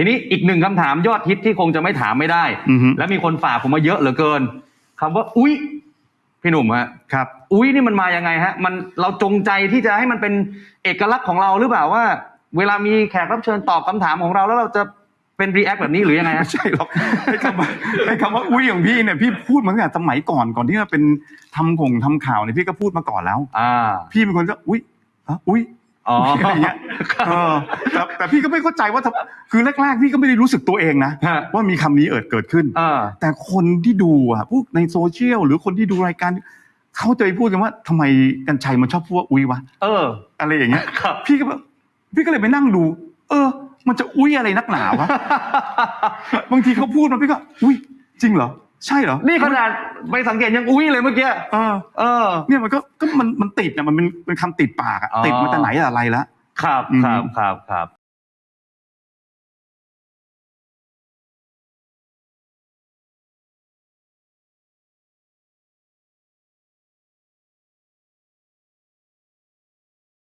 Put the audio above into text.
ทีนี้อีกหนึ่งคำถามยอดฮิตที่คงจะไม่ถามไม่ได้ อือฮึ และมีคนฝากผมมาเยอะเหลือเกินคำว่า อุ๊ย พี่หนุ่มฮะ ครับ อุ๊ยนี่มันมายังไงฮะ มันเราจงใจที่จะให้มันเป็นเอกลักษณ์ของเราหรือเปล่าว่า เวลามีแขกรับเชิญตอบคำถามของเราแล้วเราจะเป็นรีแอคแบบนี้หรือยังไงฮะ ไม่ใช่หรอกไอ้คำว่าไอ้คำว่าอุ้ยของพี่เนี่ยพี่พูดมาตั้งแต่สมัยก่อนก่อนที่จะเป็นทำข่งทำข่าวเนี่ยพี่ก็พูดมาก่อนแล้ว อ่า พี่เป็นคนก็อุ้ยฮะอุ้ย อ๋ออะไรเงี้ยเออแต่แต่พี่ก็ไม่เข้าใจว่าทำคือแรกๆพี่ก็ไม่ได้รู้สึกตัวเองนะฮะ ว่ามีคำนี้เอิดเกิดขึ้น อ่า แต่คนที่ดูอะพวกในโซเชียลหรือคนที่ดูรายการเขาจะไปพูดกันว่าทำไมกัญชัยมันชอบพูดว่าอุ้ยวะเออ อะไรอย่างเงี้ยครับ พี่ก็แบบพี่ก็เลยไปนั่งดู เออ มันจะอุ้ยอะไรนักหนาวะ บางทีเขาพูดมาพี่ก็ อุ้ยจริงเหรอ ใช่เหรอนี่ขนาดไปสังเกตยังอุ้ยเลยเมื่อกี้เออ เออ เนี่ยมันก็ก็มันมันติดเนี่ยมันเป็นเป็นคำติดปากอะอ๋อติดมาแต่ไหนแต่ไรแล้วครับอืมครับครับครับ